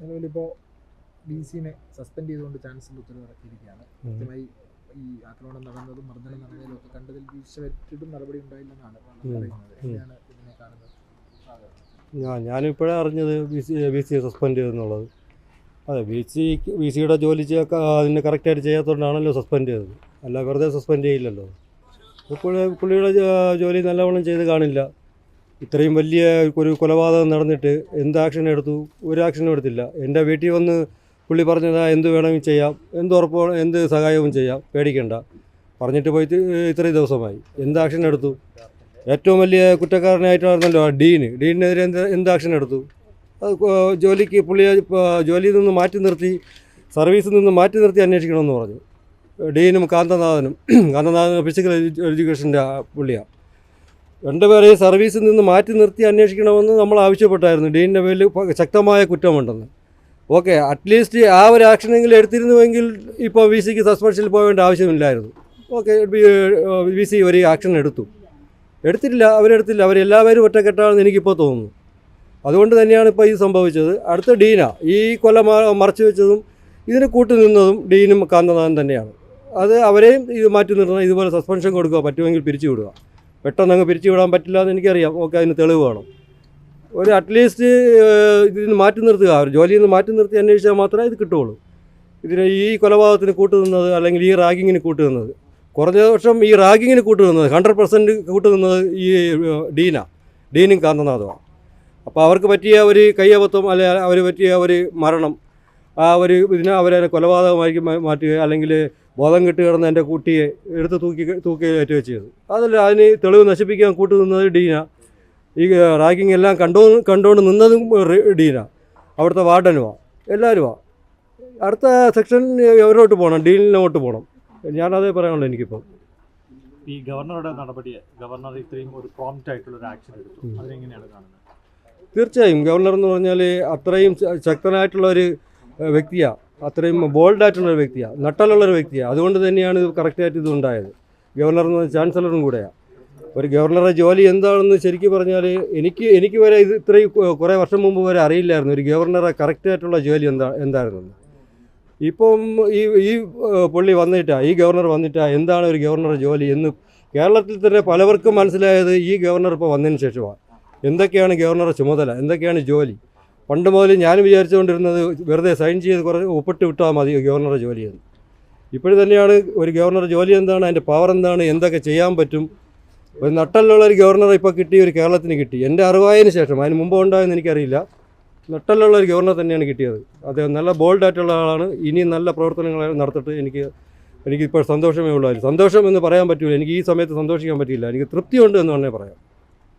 നിലവിലിപ്പോൾ D സിനെ suspend ചെയ്തുകൊണ്ട് ചാൻസ് ഉത്തരവ് ഇറക്കിയിരിക്കുകയാണ്. കൃത്യമായി ഈ ആക്രമണം നടന്നതും മർദ്ദനം നടന്നതിലും ഒക്കെ കണ്ടതിൽ വീഴ്ച പറ്റിയിട്ടും നടപടി ഉണ്ടായില്ലെന്നാണ് പറയുന്നത്. എങ്ങനെയാണ് ഇതിനെ കാണുന്നത്? ഞാൻ ഞാനിപ്പോഴേ അറിഞ്ഞത് B C B C suspend ചെയ്തെന്നുള്ളത്. അതെ ബി സി ബി സിയുടെ ജോലി അതിന് കറക്റ്റായിട്ട് ചെയ്യാത്തതുകൊണ്ടാണല്ലോ സസ്പെൻഡ് ചെയ്തത്. അല്ല വെറുതെ സസ്പെൻഡ് ചെയ്യില്ലല്ലോ. ഇപ്പോൾ പുള്ളിയുടെ ജോലി നല്ലവണ്ണം ചെയ്ത് കാണില്ല. ഇത്രയും വലിയ ഒരു കൊലപാതകം നടന്നിട്ട് എന്ത് ആക്ഷൻ എടുത്തു? ഒരു ആക്ഷനും എടുത്തില്ല. എന്റെ വീട്ടിൽ വന്ന് പുള്ളി പറഞ്ഞതാ എന്ത് വേണമെങ്കിൽ ചെയ്യാം. എന്ത് എന്ത് സഹായവും ചെയ്യാം. പേടിക്കണ്ട. പറഞ്ഞിട്ട് പോയി ഇത്രയും ദിവസമായി. എന്ത് ആക്ഷൻ എടുത്തു? ഏറ്റവും വലിയ കുറ്റക്കാരനായിട്ടായിരുന്നല്ലോ ആ ഡീന്. ഡീനിനെതിരെ എന്ത് എന്ത് ആക്ഷൻ എടുത്തു? ജോലിക്ക് പുള്ളിയെ ജോലിയിൽ നിന്ന് മാറ്റി നിർത്തി സർവീസിൽ നിന്ന് മാറ്റി നിർത്തി അന്വേഷിക്കണമെന്ന് പറഞ്ഞു. ഡീനും കാന്തനാഥനും കാന്തനാഥൻ ഫിസിക്കൽ എഡ്യൂക്കേഷന്റെ പുള്ളിയാണ് രണ്ടുപേരെയും സർവീസിൽ നിന്ന് മാറ്റി നിർത്തി അന്വേഷിക്കണമെന്ന് നമ്മൾ ആവശ്യപ്പെട്ടായിരുന്നു. ഡീനിന്റെ പേരിൽ ശക്തമായ കുറ്റമുണ്ടെന്ന്. ഓക്കെ അറ്റ്ലീസ്റ്റ് ആ ഒരു ആക്ഷനെങ്കിലും എടുത്തിരുന്നുവെങ്കിൽ ഇപ്പോൾ വി സിക്ക് സസ്പെൻഷനിൽ പോകേണ്ട ആവശ്യമില്ലായിരുന്നു. ഓക്കെ വി സി ഒരു ആക്ഷൻ എടുത്തു. എടുത്തിട്ടില്ല അവരെടുത്തില്ല. അവരെല്ലാവരും ഒറ്റക്കെട്ടാണെന്ന് എനിക്കിപ്പോൾ തോന്നുന്നു. അതുകൊണ്ട് തന്നെയാണ് ഇപ്പോൾ ഇത് സംഭവിച്ചത്. അടുത്ത ഡീന ഈ കൊല മ- മറച്ചു വെച്ചതും ഇതിന് കൂട്ടുനിന്നതും ഡീനും കാന്തനാഥൻ തന്നെയാണ്. അത് അവരെയും ഇത് മാറ്റി നിർത്തണം ഇതുപോലെ സസ്പെൻഷൻ കൊടുക്കുക പറ്റുമെങ്കിൽ പിരിച്ചു വിടുക പെട്ടെന്ന് അങ്ങ് പിരിച്ചു വിടാൻ പറ്റില്ല എന്ന് എനിക്കറിയാം. ഓക്കെ അതിന് തെളിവ് വേണം. ഒരു അറ്റ്ലീസ്റ്റ് ഇതിൽ നിന്ന് മാറ്റി നിർത്തുക. അവർ ജോലിയിൽ നിന്ന് മാറ്റി നിർത്തി അന്വേഷിച്ചാൽ മാത്രമേ ഇത് കിട്ടുകയുള്ളൂ. ഇതിന് ഈ കൊലപാതകത്തിന് കൂട്ടുനിന്നത് അല്ലെങ്കിൽ ഈ റാഗിങ്ങിന് കൂട്ടുനിന്നത് കുറഞ്ഞ വർഷം ഈ റാഗിങ്ങിന് കൂട്ടുനിന്നത് ഹൺഡ്രഡ് പെർസെന്റ് കൂട്ടുനിന്നത് ഈ ഡീന. ഡീനും കാന്തനാഥമാണ്. അപ്പോൾ അവർക്ക് പറ്റിയ ഒരു കയ്യബദ്ധം അല്ലെ അവർ പറ്റിയ ഒരു മരണം ആ ഒരു ഇതിനെ അവരെ കൊലപാതകമായി മാറ്റുക അല്ലെങ്കിൽ ബോധം കെട്ടി കിടന്ന എന്റെ കുട്ടിയെ എടുത്ത് തൂക്കി തൂക്കി ഏറ്റു വെച്ചത് അതല്ല അതിന് തെളിവ് നശിപ്പിക്കാൻ കൂട്ടു നിന്നത് ഡീന. ഈ റാഗിങ് എല്ലാം കണ്ടോ കണ്ടുകൊണ്ട് നിന്നതും ഡീന. അവിടുത്തെ വാർഡനുവാ എല്ലാവരുമാ അടുത്ത സെക്ഷൻ എവരോട്ട് പോകണം ഡീലിനോട്ട് പോകണം ഞാനതേ പറയാനുള്ളൂ എനിക്കിപ്പോൾ ഈ ഗവർണറുടെ നടപടിയെ ഗവർണർ ഇത്രയും ഒരു പ്രോംപ്റ്റ് ആയിട്ടുള്ള ഒരു ആക്ഷൻ എടുത്തു. അതിനെങ്ങനെയാണ് കാണുന്നത്? തീർച്ചയായും ഗവർണർ എന്ന് പറഞ്ഞാൽ അത്രയും ശക്തനായിട്ടുള്ള ഒരു വ്യക്തിയാണ് അത്രയും ബോൾഡായിട്ടുള്ള ഒരു വ്യക്തിയാണ് നട്ടലുള്ളൊരു വ്യക്തിയാണ് അതുകൊണ്ട് തന്നെയാണ് ഇത് കറക്റ്റായിട്ട് ഇത് ഉണ്ടായത്. ഗവർണർ എന്ന് ചാൻസലറും കൂടെയാണ് ഒരു ഗവർണറുടെ ജോലി എന്താണെന്ന് ശരിക്കും പറഞ്ഞാൽ എനിക്ക് എനിക്ക് വരെ ഇത് ഇത്രയും കുറേ വർഷം മുമ്പ് വരെ അറിയില്ലായിരുന്നു ഒരു ഗവർണറെ കറക്റ്റായിട്ടുള്ള ജോലി എന്താ എന്തായിരുന്നു ഇപ്പം ഈ ഈ പുള്ളി വന്നിട്ടാ ഈ ഗവർണർ വന്നിട്ടാ എന്താണ് ഒരു ഗവർണറുടെ ജോലി എന്ന് കേരളത്തിൽ തന്നെ പലവർക്കും മനസ്സിലായത് ഈ ഗവർണർ ഇപ്പോൾ വന്നതിന് ശേഷമാണ് എന്തൊക്കെയാണ് ഗവർണറുടെ ചുമതല? എന്തൊക്കെയാണ് ജോലി? പണ്ട് മുതൽ ഞാൻ വിചാരിച്ചുകൊണ്ടിരുന്നത് വെറുതെ സൈൻ ചെയ്ത് കുറച്ച് ഒപ്പിട്ട് വിട്ടാൽ മതി ഗവർണറുടെ ജോലിയെന്ന്. ഇപ്പോഴും തന്നെയാണ് ഒരു ഗവർണർ ജോലി എന്താണ് അതിന്റെ പവർ എന്താണ് എന്തൊക്കെ ചെയ്യാൻ പറ്റും? ഒരു നട്ടലുള്ള ഒരു ഗവർണർ ഇപ്പോൾ കിട്ടി ഒരു കേരളത്തിന് കിട്ടി. എന്റെ അറിവായതിനു ശേഷം അതിന് മുമ്പ് ഉണ്ടായെന്ന് എനിക്കറിയില്ല. നട്ടലുള്ള ഒരു ഗവർണർ തന്നെയാണ് കിട്ടിയത്. അദ്ദേഹം നല്ല ബോൾഡായിട്ടുള്ള ആളാണ്. ഇനിയും നല്ല പ്രവർത്തനങ്ങൾ നടത്തിട്ട് എനിക്ക് എനിക്കിപ്പോൾ സന്തോഷമേ ഉള്ളൂ. സന്തോഷം എന്ന് പറയാൻ പറ്റില്ല എനിക്ക് ഈ സമയത്ത് സന്തോഷിക്കാൻ പറ്റില്ല എനിക്ക് തൃപ്തിയുണ്ട് എന്ന് വേണേൽ പറയാം.